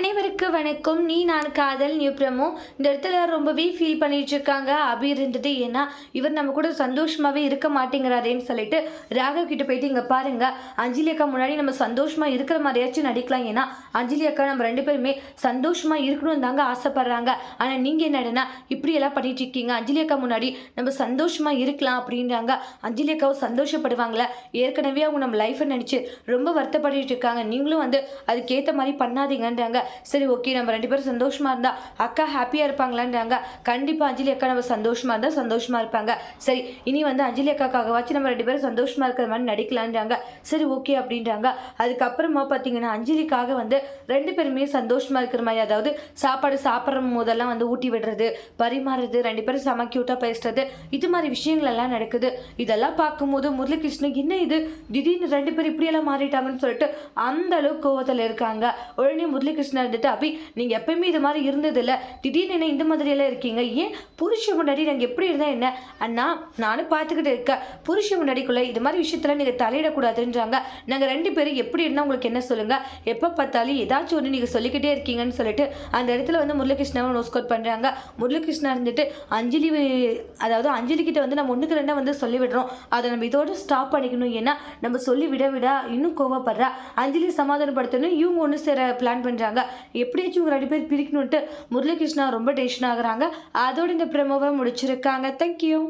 அனைவருக்கு வணக்கம். நீ நான் காதல் நியூ பிரமோ. இந்த இடத்துல ரொம்பவே ஃபீல் பண்ணிட்டு இருக்காங்க அபி இருந்துட்டு ஏன்னா இவர் நம்ம கூட சந்தோஷமாகவே இருக்க மாட்டேங்கிறாரேன்னு சொல்லிட்டு ராகவ் கிட்ட போயிட்டு இங்கே பாருங்க. அஞ்சலி அக்கா முன்னாடி நம்ம சந்தோஷமாக இருக்கிற மாதிரியாச்சும் நடிக்கலாம். ஏன்னா அஞ்சலி அக்கா நம்ம ரெண்டு பேருமே சந்தோஷமாக இருக்கணும் தாங்க ஆசைப்படுறாங்க. ஆனால் நீங்கள் என்னடனா இப்படியெல்லாம் பண்ணிட்டு இருக்கீங்க அஞ்சலி அக்கா முன்னாடி நம்ம சந்தோஷமாக இருக்கலாம் அப்படின்றாங்க. அஞ்சலி அக்காவும் சந்தோஷப்படுவாங்களே. ஏற்கனவே அவங்க நம்ம லைஃப்பை நினச்சி ரொம்ப வருத்தப்பட்டு இருக்காங்க. நீங்களும் வந்து அதுக்கேற்ற மாதிரி பண்ணாதீங்கன்றாங்க. சரி ஓகே நம்ம ரெண்டு பேரும் சந்தோஷமா இருந்தா அக்கா ஹாப்பியா இருப்பாங்களான்றாங்க. கண்டிப்பா அஞ்சலி அக்கா நம்ம சந்தோஷமா இருந்தா சந்தோஷமா இருப்பாங்க. சரி இனி வந்து அஞ்சலி அக்காக்காகவாச்சும் நம்ம ரெண்டு பேரும் சந்தோஷமா இருக்கிற மாதிரி நடிக்கலான்றாங்க. சரி ஓகே அப்படின்றாங்க. அதுக்கப்புறமா பார்த்தீங்கன்னா அஞ்சலிக்காக வந்து ரெண்டு பேருமே சந்தோஷமா இருக்கிற மாதிரி அதாவது சாப்பாடு சாப்பிட்ற போதெல்லாம் வந்து ஊட்டி விடுறது பரிமாறுறது ரெண்டு பேரும் செம க்யூட்டாக பேசுறது இது மாதிரி விஷயங்கள் எல்லாம் நடக்குது. இதெல்லாம் பார்க்கும்போது முரளிகிருஷ்ணன் என்ன இது? திடீர்னு ரெண்டு பேரும் இப்படியெல்லாம் மாறிட்டாங்கன்னு சொல்லிட்டு அந்த அளவுக்கு கோவத்தில் இருக்காங்க. உடனே முரளிகிருஷ்ணன் இருந்துட்டு அபி நீங்கள் எப்பயுமே இது மாதிரி இருந்ததில்ல. திடீர்னு என்ன இந்த மாதிரி எல்லாம் இருக்கீங்க? ஏன் புருஷ முன்னாடி நாங்கள் எப்படி இருந்தால் என்ன? அண்ணா நானும் பார்த்துக்கிட்டு இருக்கேன். புருஷ முன்னாடிக்குள்ளே இது மாதிரி விஷயத்தில் நீங்கள் தலையிடக்கூடாதுன்றாங்க. நாங்கள் ரெண்டு பேரும் எப்படி இருந்தால் உங்களுக்கு என்ன சொல்லுங்கள் எப்போ பார்த்தாலும் ஏதாச்சும் ஒன்று நீங்கள் சொல்லிக்கிட்டே இருக்கீங்கன்னு சொல்லிட்டு அந்த இடத்துல வந்து முரளிகிருஷ்ணாவை நோஸ் கோட் பண்ணுறாங்க முரளிகிருஷ்ணா இருந்துட்டு அஞ்சலி அதாவது அஞ்சலி கிட்ட வந்து நம்ம ஒன்றுக்கு ரெண்டாக வந்து சொல்லிவிடுறோம். அதை நம்ம இதோட ஸ்டாப் பண்ணிக்கணும். ஏன்னா நம்ம சொல்லி விட விட இன்னும் கோவப்படுறா. அஞ்சலி சமாதானப்படுத்தணும். இவங்க ஒன்று சேர பிளான் பண்ணுறாங்க எப்படியாச்சும் உங்கள் ரெண்டு பேர் பிரிக்கணுன்ட்டு முரளிகிருஷ்ணா ரொம்ப டென்ஷன் ஆகுறாங்க. அதோட இந்த ப்ரெமோவை முடிச்சிருக்காங்க. தேங்க்யூ